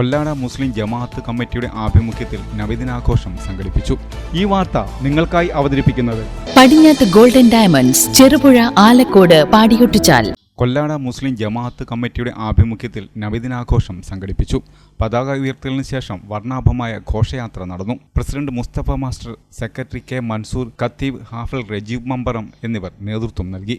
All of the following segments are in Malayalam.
കൊല്ലാട മുസ്ലിം ജമാഅത്ത് കമ്മിറ്റിയുടെ ആഭിമുഖ്യത്തിൽ നബിദിനാഘോഷം സംഘടിപ്പിച്ചു. ഈ വാർത്ത നിങ്ങൾക്കായി അവതരിപ്പിക്കുന്നത് പടിഞ്ഞാത്ത് ഗോൾഡൻ ഡയമണ്ട്സ് ചെറുപുഴ ആലക്കോട് പാടിയൊട്ടിച്ചാൽ. കൊല്ലാട മുസ്ലിം ജമാഅത്ത് കമ്മിറ്റിയുടെ ആഭിമുഖ്യത്തിൽ നബിദിനാഘോഷം സംഘടിപ്പിച്ചു. പതാക ഉയർത്തലിന് ശേഷം വർണാഭമായ ഘോഷയാത്ര നടന്നു. President Mustafa master secretary K Mansoor ഖത്തീബ് ഹാഫൽ റജീബ് മമ്പറം എന്നിവർ നേതൃത്വം നൽകി.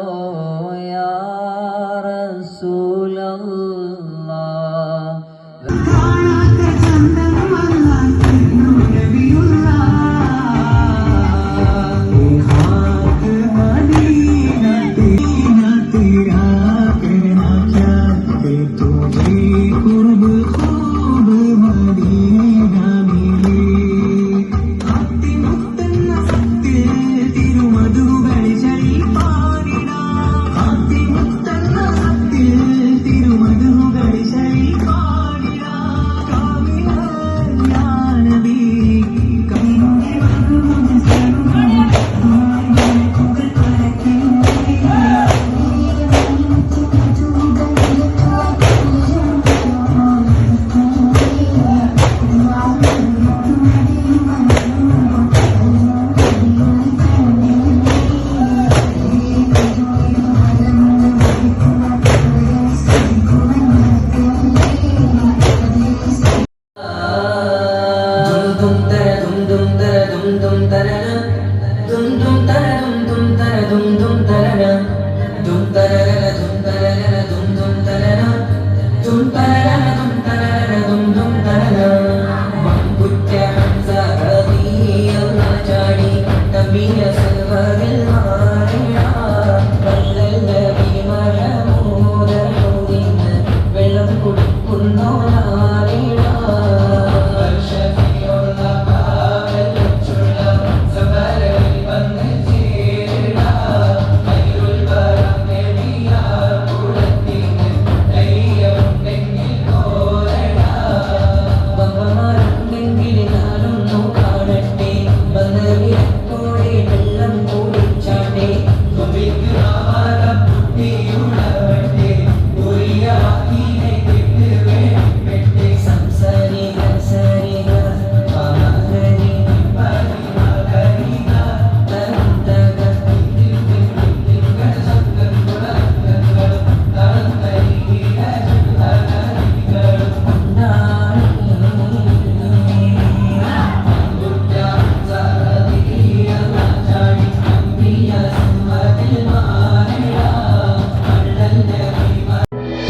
الله dum da da da